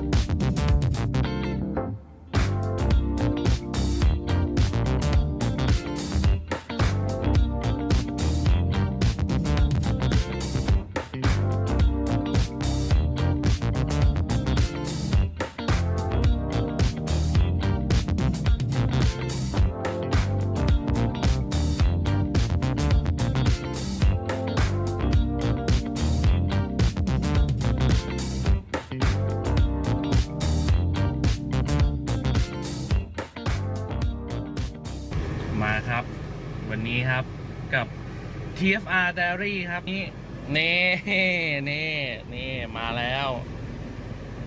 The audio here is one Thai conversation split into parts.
you มาครับ วันนี้ครับกับ TFR Diary ครับนี่นี่นี่นี่มาแล้ว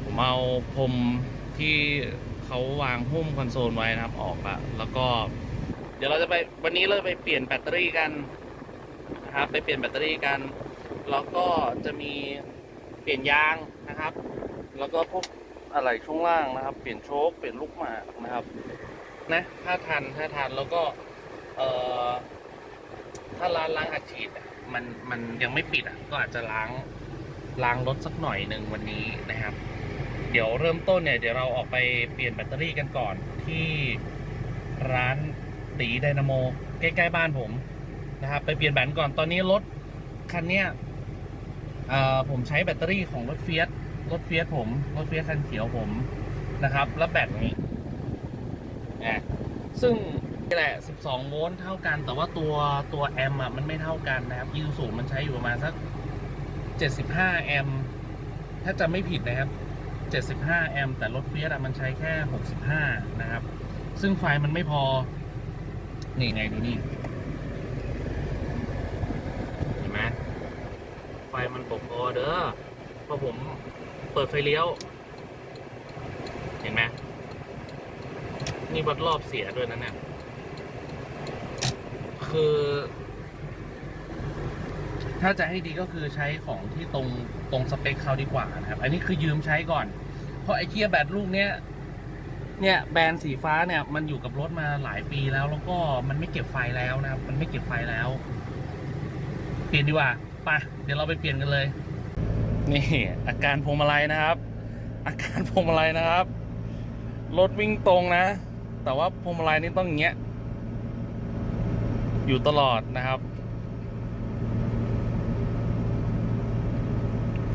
ผมเอาพรมที่เขาวางหุ้มคอนโซลไว้นะครับออกละแล้วก็ เดี๋ยวเราจะไปวันนี้เราไปเปลี่ยนแบตเตอรี่กันนะครับ ไปเปลี่ยนแบตเตอรี่กัน แล้วก็จะมีเปลี่ยนยางนะครับ แล้วก็พวกอะไรช่วงล่างนะครับ เปลี่ยนโชคเปลี่ยนลูกหมากนะครับ นะถ้าทันถ้าทันแล้วก็เออถ้าร้านล้างอัดฉีดมันมันยังไม่ปิดอะก็อาจจะล้างล้างรถสักหน่อยหนึ่งวันนี้นะครับ เดี๋ยวเริ่มต้นเนี่ยเดี๋ยวเราออกไปเปลี่ยนแบตเตอรี่กันก่อนที่ร้านตีไดนาโมใกล้ๆบ้านผมนะครับไปเปลี่ยนแบตก่อนตอนนี้รถคันเนี้ยผมใช้แบตเตอรี่ของรถเฟียสรถเฟียสผม รถเฟียสคันเขียวผมนะครับ แล้วแบตนี้ ซึ่งนี่แหละ 12 โวลต์เท่ากัน แต่ว่าตัวตัวแอมป์อะมันไม่เท่ากันนะครับยูสูมันใช้อยู่ประมาณสัก 75 แอมป์ถ้าจะไม่ผิดนะครับ 75 แอมป์แต่รถเฟียสอะมันใช้แค่ 65 นะครับ ซึ่งไฟมันไม่พอ นี่ไงดูนี่ เห็นไหมไฟมันปกพอเด้อพอผมเปิดไฟเลี้ยว เห็นไหม นี่วัดรอบเสียด้วยนะเนี่ย คือ ถ้าจะให้ดีก็คือใช้ของที่ตรงตรงสเปคเขาดีกว่านะครับ อันนี้คือยืมใช้ก่อน เพราะไอ้เกียร์แบตลูกเนี้ย เนี่ยแบรนด์สีฟ้าเนี่ยมันอยู่กับรถมาหลายปีแล้ว แล้วก็มันไม่เก็บไฟแล้วนะครับ มันไม่เก็บไฟแล้ว เปลี่ยนดีกว่าไปเดี๋ยวเราไปเปลี่ยนกันเลย นี่อาการพวงมาลัยนะครับ อาการพวงมาลัยนะครับ รถวิ่งตรงนะ แต่ว่าพวงมาลัยนี่ต้องอย่างเงี้ย อยู่ตลอดนะครับ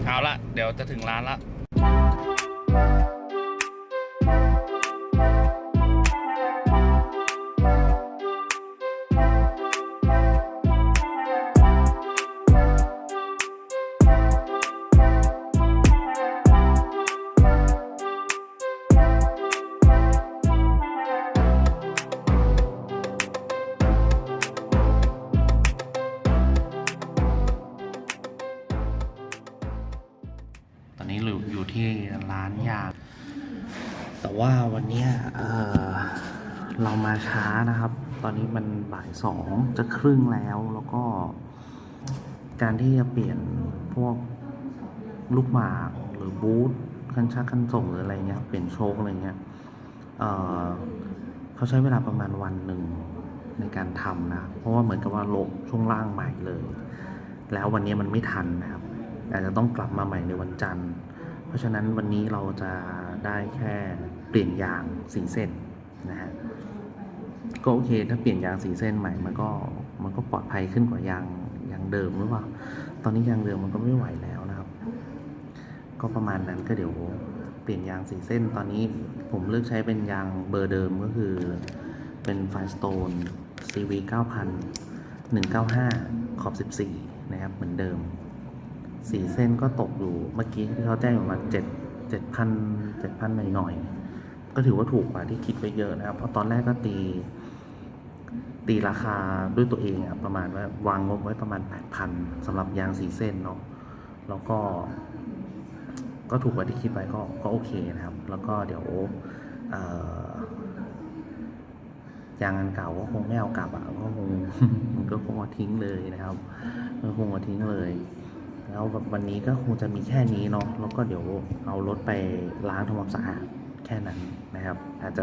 เอาละเดี๋ยวจะถึงร้านละานยาแต่ว่าวันนี้เออเรามาช้านะครับ ตอนนี้มันบ่ายสองจะครึ่งแล้วแล้วก็การที่จะเปลี่ยนพวกลูกหมากหรือบูทคันชักคันส่งหรืออะไรเงี้ยเปลี่ยนโชคอะไรเงี้ยเออเขาใช้เวลาประมาณวันหนึ่งในการทำนะ เพราะว่าเหมือนกับว่าโลกช่วงล่างใหม่เลย แล้ววันนี้มันไม่ทันนะครับ อาจจะต้องกลับมาใหม่ในวันจันทร์ ราะฉะนั้นวันนี้เราจะได้แค่เปลี่ยนยางสีเส้นนะฮะก็โอเคถ้าเปลี่ยนยางสีเส้นใหม่มันก็มันก็ปลอดภัยขึ้นกว่ายางยางเดิมหรือเปล่า ตอนนี้ยางเดิมมันก็ไม่ไหวแล้วนะครับ ก็ประมาณนั้นก็เดี๋ยวเปลี่ยนยางสีเส้นตอนนี้ผมเลือกใช้เป็นยางเบอร์เดิมก็คือเป็น Firestone CV 9000 195 ขอบ 14 นะครับเหมือนเดิม สี่เส้นก็ตกอยู่เมื่อกี้ที่เขาแจ้งอยู่มาเจ็ดเจ็ดพันเจ็ดพันหน่อยๆ ก็ถือว่าถูกกว่าที่คิดไว้เยอะนะครับ เพราะตอนแรกก็ตี ตีราคาด้วยตัวเองอะประมาณว่าวางงบไว้ประมาณแปดพันสำหรับยางสี่เส้นเนาะแล้วก็ ก็ถูกกว่าที่คิดไว้ก็ก็โอเคนะครับ แล้วก็เดี๋ยวยางอันเก่าก็คงไม่เอากลับอะก็คงมันก็คงเอาทิ้งเลยนะครับก็คงเอาทิ้งเลย แล้ววันนี้ก็คงจะมีแค่นี้เนาะแล้วก็เดี๋ยวเอารถไปล้างทำความสะอาดแค่นั้นนะครับ อาจจะ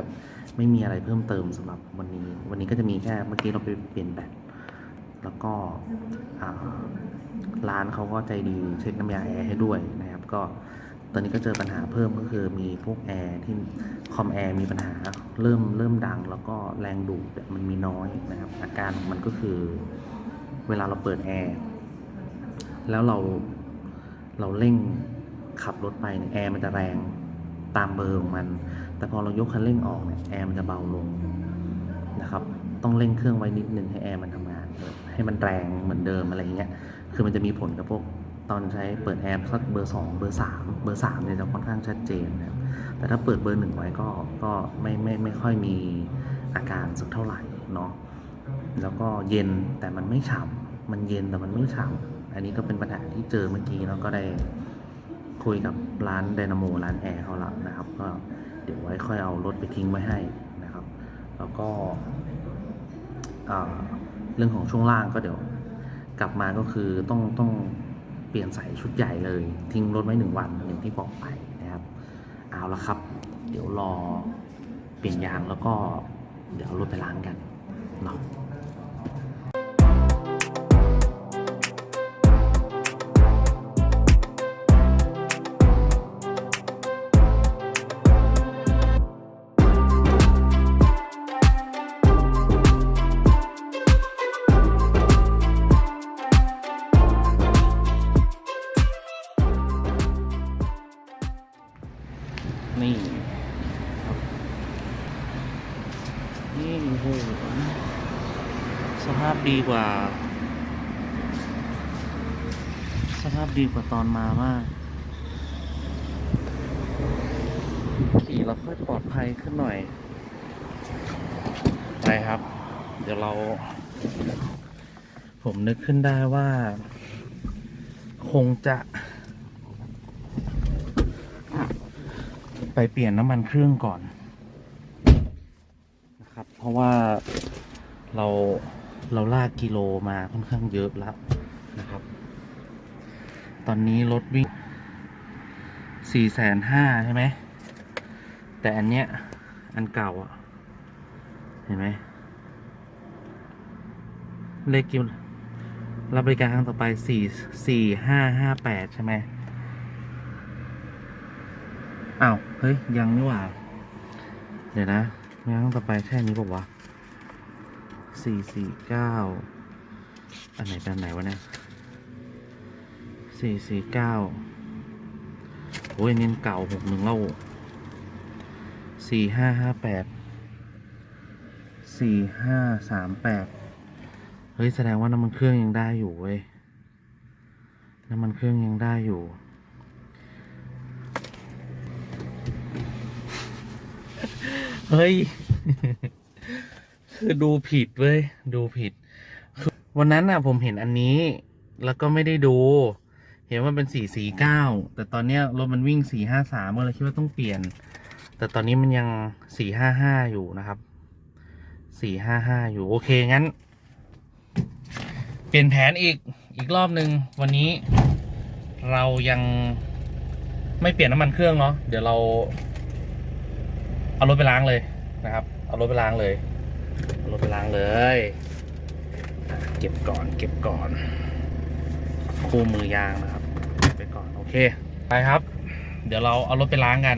ไม่มีอะไรเพิ่มเติมสำหรับวันนี้ วันนี้ก็จะมีแค่เมื่อกี้เราไปเปลี่ยนแบตแล้วก็ร้านเขาก็ใจดีเช็คน้ำยาแอร์ให้ด้วยนะครับ ก็ตอนนี้ก็เจอปัญหาเพิ่มก็คือมีพวกแอร์ที่คอมแอร์มีปัญหาเริ่มเริ่มดัง แล้วก็แรงดูดมันมีน้อยนะครับ อาการของมันก็คือ เวลาเราเปิดแอร์ แล้วเราเราเร่งขับรถไปเนี่ยแอร์มันจะแรงตามเบอร์ของมัน แต่พอเรายกคันเร่งออกเนี่ยแอร์มันจะเบาลงนะครับ ต้องเร่งเครื่องไว้นิดนึงให้แอร์มันทำงาน ให้มันแรงเหมือนเดิมอะไรเงี้ย คือมันจะมีผลกับพวกตอนใช้เปิดแอร์สักเบอร์สองเบอร์สามเบอร์สามเนี่ยจะค่อนข้างชัดเจนนะครับ แต่ถ้าเปิดเบอร์หนึ่งไว้ก็ก็ไม่ไม่ไม่ค่อยมีอาการสักเท่าไหร่เนาะ แล้วก็เย็นแต่มันไม่ฉ่ำมันเย็นแต่มันไม่ฉ่ำ อันนี้ก็เป็นปัญหาที่เจอเมื่อกี้แล้วก็ได้คุยกับร้านไดนาโมร้านแอร์เขาแล้วนะครับ ก็เดี๋ยวไว้ค่อยเอารถไปทิ้งไว้ให้นะครับ แล้วก็เรื่องของช่วงล่างก็เดี๋ยวกลับมาก็คือต้องต้องเปลี่ยนใส่ชุดใหญ่เลย ทิ้งรถไว้หนึ่งวันอย่างที่บอกไปนะครับ เอาละครับ เดี๋ยวรอเปลี่ยนยางแล้วก็เดี๋ยวเอารถไปล้างกันเนาะ นี่นี่โอ้โหสภาพดีกว่า สภาพดีกว่าตอนมามาก ขี่แล้วค่อยปลอดภัยขึ้นหน่อย ไปครับ เดี๋ยวเรา ผมนึกขึ้นได้ว่า คงจะ ไปเปลี่ยนน้ำมันเครื่องก่อนนะครับ เพราะว่าเราเราลากกิโลมาค่อนข้างเยอะแล้วนะครับ ตอนนี้รถวิ่งสี่แสนห้าใช่ไหม แต่อันเนี้ย อันเก่าอะเห็นไหม เลขกิโลรับบริการครั้งต่อไปสี่สี่ห้าห้าแปดใช่ไหม อ้าวเฮ้ยยังนี่หว่า เดี๋ยวนะงั้นต่อไปแค่นี้บอกว่าวะสี่สี่เก้าอันไหนเป็นอันไหนวะเนี่ยสี่สี่เก้าโอ้ยเน้นเก่าหกหนึ่งเล่าสี่ห้าห้าแปดสี่ห้าสามแปดเฮ้ย แสดงว่าน้ำมันเครื่องยังได้อยู่เว้ย น้ำมันเครื่องยังได้อยู่ เฮ้ย คือดูผิดเว้ย ดูผิดคือวันนั้นน่ะ ผมเห็นอันนี้ แล้วก็ไม่ได้ดู เห็นว่าเป็นสี่สี่เก้า แต่ตอนเนี้ยรถมันวิ่งสี่ห้าสามก็เลยคิดว่าต้องเปลี่ยน แต่ตอนนี้มันยังสี่ห้าห้าอยู่นะครับ สี่ห้าห้าอยู่ โอเค งั้น เปลี่ยนแผนอีก อีกรอบหนึ่งวันนี้ เรายังไม่เปลี่ยนน้ำมันเครื่องเนาะ เดี๋ยวเราเอารถไปล้างเลย นะครับ เอารถไปล้างเลยเอารถไปล้างเลยอะเก็บก่อนเก็บก่อน คู่มือยางนะครับเก็บไปก่อนโอเค ไปครับ เดี๋ยวเราเอารถไปล้างกัน